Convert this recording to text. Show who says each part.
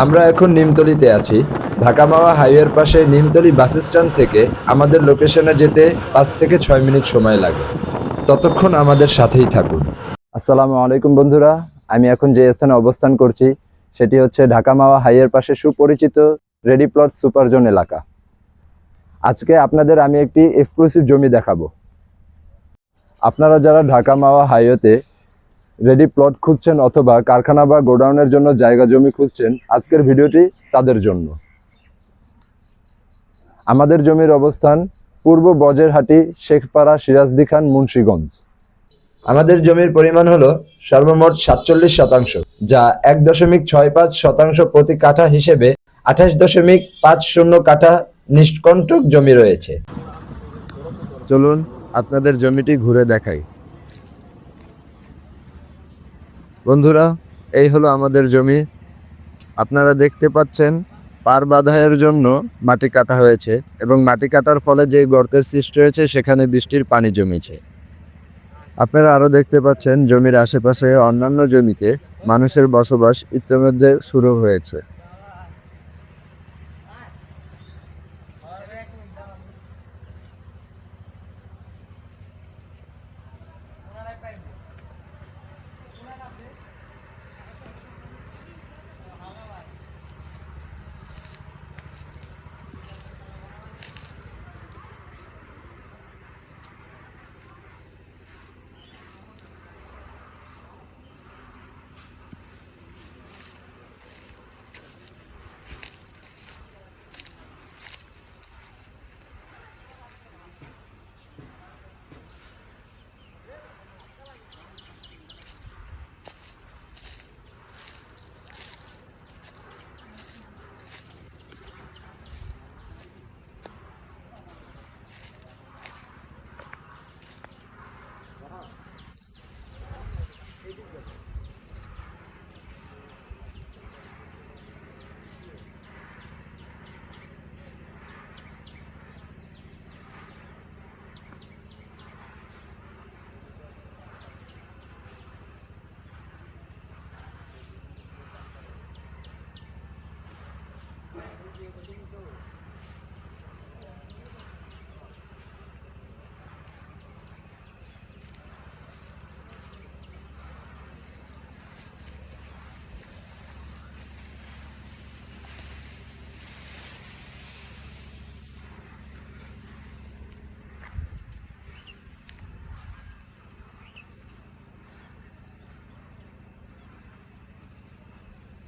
Speaker 1: আমরা এখন নিমতলিতে আছি। ঢাকা মাওয়া হাইওয়ের পাশে নিমতলি বাস স্ট্যান্ড থেকে আমাদের লোকেশনে যেতে পাঁচ থেকে ছয় মিনিট সময় লাগে। ততক্ষণ আমাদের সাথেই থাকুন। আসসালামু আলাইকুম বন্ধুরা, আমি এখন যে স্থানে অবস্থান করছি, সেটি হচ্ছে ঢাকা মাওয়া হাইওয়ের পাশে সুপরিচিত রেডি প্লট সুপার জোন এলাকা। আজকে আপনাদের আমি একটি এক্সক্লুসিভ জমি দেখাবো। আপনারা যারা ঢাকা মাওয়া হাইওয়েতে রেডি প্লট খুঁজছেন অথবা কারখানা বা গোডাউনের জন্য জায়গা জমি খুঁজছেন, আজকের ভিডিওটি তাদের জন্য। আমাদের জমির অবস্থান পূর্ব বজেরহাটি, শেখপাড়া, সিরাজদি খান, মুন্সীগঞ্জ। আমাদের জমির পরিমাণ হলো সর্বমোট সাতচল্লিশ শতাংশ, যা এক দশমিক ছয় পাঁচ শতাংশ প্রতি কাঠা হিসেবে আঠাশ দশমিক পাঁচ শূন্য কাঠা নিষ্কণ্টক জমি রয়েছে। চলুন আপনাদের জমিটি ঘুরে দেখাই। বন্ধুরা, এই হলো আমাদের জমি। আপনারা দেখতে পাচ্ছেন, পার বাধায়ের জন্য মাটি কাটা হয়েছে এবং মাটি কাটার ফলে যে গর্তের সৃষ্টি হয়েছে, সেখানে বৃষ্টির পানি জমেছে। আপনারা আরও দেখতে পাচ্ছেন, জমির আশেপাশে অন্যান্য জমিতে মানুষের বসবাস ইতিমধ্যে শুরু হয়েছে।